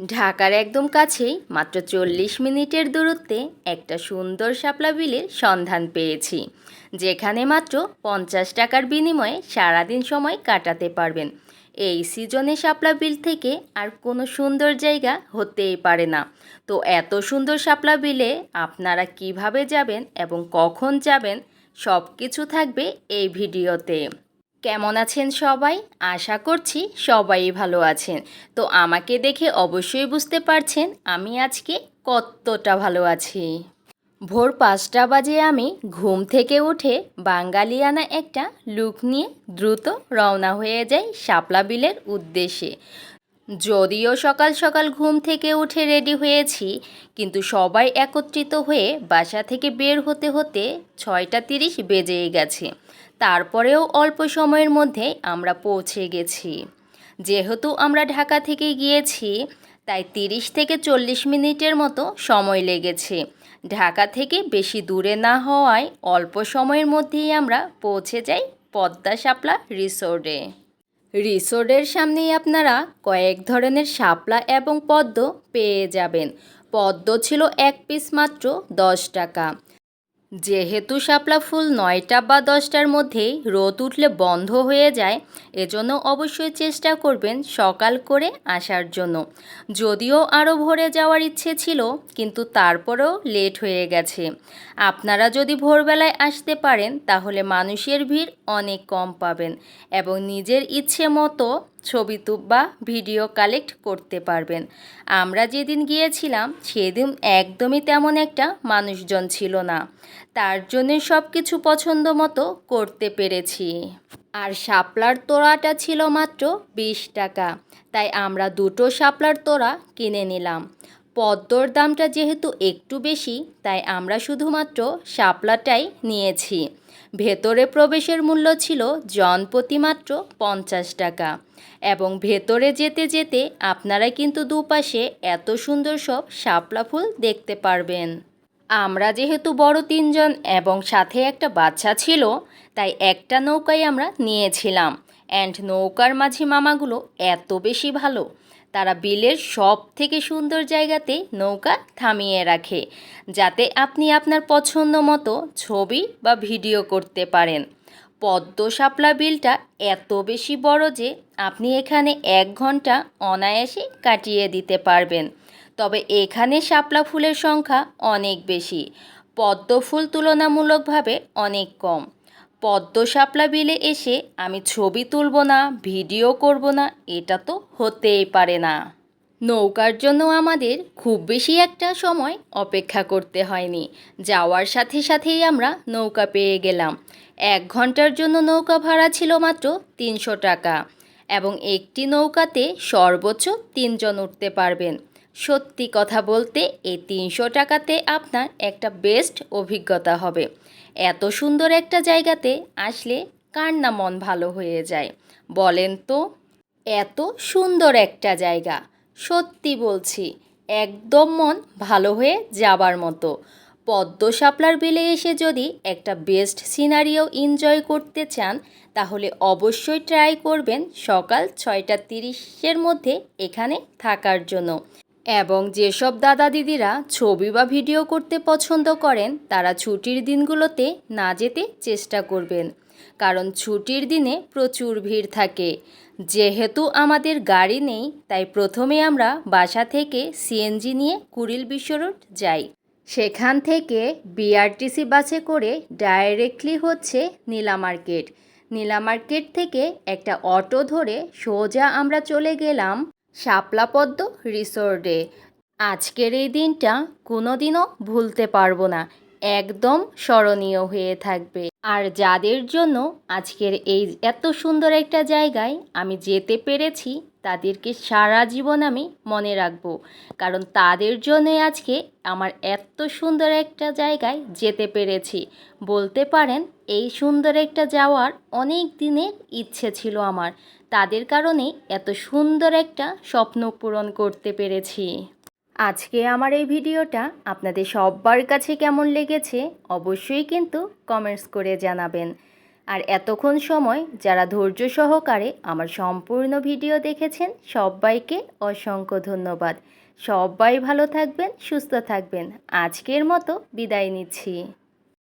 ঢাকার একদম কাছেই মাত্র চল্লিশ মিনিটের দূরত্বে একটা সুন্দর শাপলা বিলের সন্ধান পেয়েছি, যেখানে মাত্র পঞ্চাশ টাকার বিনিময়ে সারাদিন সময় কাটাতে পারবেন। এই সিজনে শাপলা বিল থেকে আর কোনো সুন্দর জায়গা হতেই পারে না। তো এত সুন্দর শাপলা বিলে আপনারা কীভাবে যাবেন এবং কখন যাবেন সব কিছু থাকবে এই ভিডিওতে। কেমন আছেন সবাই? আশা করছি সবাই ভালো আছেন। তো আমাকে দেখে অবশ্যই বুঝতে পারছেন আমি আজকে কতটা ভালো আছি। ভোর পাঁচটা বাজে আমি ঘুম থেকে উঠে বাঙালিয়ানা একটা লুক নিয়ে দ্রুত রওনা হয়ে যাই শাপলা বিলের উদ্দেশ্যে। যদিও সকাল সকাল ঘুম থেকে উঠে রেডি হয়েছি, কিন্তু সবাই একত্রিত হয়ে বাসা থেকে বের হতে হতে ছয়টা তিরিশ বেজেই গেছে। তারপরেও অল্প সময়ের মধ্যে আমরা পৌঁছে গেছি। যেহেতু আমরা ঢাকা থেকে গিয়েছি, তাই তিরিশ থেকে চল্লিশ মিনিটের মতো সময় লেগেছে। ঢাকা থেকে বেশি দূরে না হওয়ায় অল্প সময়ের মধ্যেই আমরা পৌঁছে যাই পদ্মা শাপলা রিসোর্টে। রিসোর্টের সামনেই আপনারা কয়েক ধরনের শাপলা এবং পদ্ম পেয়ে যাবেন। পদ্ম ছিল এক পিস মাত্র দশ টাকা। যেহেতু শাপলা ফুল নয়টা বা দশটার মধ্যেই রোদ উঠলে বন্ধ হয়ে যায়, এজন্য অবশ্যই চেষ্টা করবেন সকাল করে আসার জন্য। যদিও আরও ভোরে যাওয়ার ইচ্ছে ছিল, কিন্তু তারপরেও লেট হয়ে গেছে। আপনারা যদি ভোরবেলায় আসতে পারেন, তাহলে মানুষের ভিড় অনেক কম পাবেন এবং নিজের ইচ্ছে মতো ছবি বা ভিডিও কালেক্ট করতে পারবেন। আমরা যেদিন গিয়েছিলাম, সেদিন একদমই তেমন একটা মানুষজন ছিল না। তার জন্য সব কিছু পছন্দ মতো করতে পেরেছি। আর শাপলার তোড়াটা ছিল মাত্র বিশ টাকা। তাই আমরা দুটো শাপলার তোড়া কিনে নিলাম। পদ্মর দামটা যেহেতু একটু বেশি, তাই আমরা শুধুমাত্র শাপলাটাই নিয়েছি। ভেতরে প্রবেশের মূল্য ছিল জনপ্রতি মাত্র পঞ্চাশ টাকা। এবং ভেতরে যেতে যেতে আপনারা কিন্তু দুপাশে এত সুন্দর সব শাপলা ফুল দেখতে পারবেন। আমরা যেহেতু বড় তিনজন এবং সাথে একটা বাচ্চা ছিল, তাই একটা নৌকায় আমরা নিয়েছিলাম। অ্যান্ড নৌকার মাঝি মামাগুলো এত বেশি ভালো। তারা বিলের সব থেকে সুন্দর জায়গাতে নৌকা থামিয়ে রাখে, যাতে আপনি আপনার পছন্দ মতো ছবি বা ভিডিও করতে পারেন। পদ্ম শাপলা বিলটা এত বেশি বড় যে আপনি এখানে এক ঘণ্টা অনায়াসে কাটিয়ে দিতে পারবেন। তবে এখানে শাপলা ফুলের সংখ্যা অনেক বেশি। পদ্ম ফুল তুলনামূলকভাবে অনেক কম। পদ্ম শাপলা বিলে এসে আমি ছবি তুলব না, ভিডিও করব না, এটা তো হতেই পারে না। নৌকার জন্য আমাদের খুব বেশি একটা সময় অপেক্ষা করতে হয়নি। যাওয়ার সাথে সাথেই আমরা নৌকা পেয়ে গেলাম। এক ঘণ্টার জন্য নৌকা ভাড়া ছিল মাত্র তিনশো টাকা। এবং একটি নৌকাতে সর্বোচ্চ তিনজন উঠতে পারবেন। সত্যি কথা বলতে এই তিনশো টাকাতে আপনার একটা বেস্ট অভিজ্ঞতা হবে। এত সুন্দর একটা জায়গাতে আসলে কার না মন ভালো হয়ে যায়? বলেন তো, এত সুন্দর একটা জায়গা। সত্যি বলছি, একদম মন ভালো হয়ে যাবার মতো। পদ্ম শাপলার বিলে এসে যদি একটা বেস্ট সিনারিও এনজয় করতে চান, তাহলে অবশ্যই ট্রাই করবেন সকাল ছয়টা তিরিশের মধ্যে এখানে থাকার জন্য। এবং যেসব দাদা দিদিরা ছবি বা ভিডিও করতে পছন্দ করেন, তারা ছুটির দিনগুলোতে না যেতে চেষ্টা করবেন। কারণ ছুটির দিনে প্রচুর ভিড় থাকে। যেহেতু আমাদের গাড়ি নেই, তাই প্রথমে আমরা বাসা থেকে সিএনজি নিয়ে কুড়িল বিশ্ব রোড যাই। সেখান থেকে বিআরটিসি বাসে করে ডাইরেক্টলি হচ্ছে নীলা মার্কেট। নীলা মার্কেট থেকে একটা অটো ধরে সোজা আমরা চলে গেলাম শাপলা পদ্ম রিসোর্টে আজকের এই দিনটা কোনোদিনও ভুলতে পারব না, একদম স্মরণীয় হয়ে থাকবে। আর যাদের জন্য আজকের এই এত সুন্দর একটা জায়গায় আমি যেতে পেরেছি, তাদেরকে সারা জীবন আমি মনে রাখব। কারণ তাদের জন্যে আজকে আমার এত সুন্দর একটা জায়গায় যেতে পেরেছি। বলতে পারেন, এই সুন্দর একটা যাওয়ার অনেক দিনের ইচ্ছে ছিল আমার। তাদের কারণে এত সুন্দর একটা স্বপ্ন পূরণ করতে পেরেছি। আজকে আমার এই ভিডিওটা আপনাদের সবার কাছে কেমন লেগেছে অবশ্যই কিন্তু কমেন্টস করে জানাবেন। আর এতক্ষণ সময় যারা ধৈর্য সহকারে আমার সম্পূর্ণ ভিডিও দেখেছেন সবাইকে অসংখ্য ধন্যবাদ। সবাই ভালো থাকবেন, সুস্থ থাকবেন। আজকের মতো বিদায় নিচ্ছি।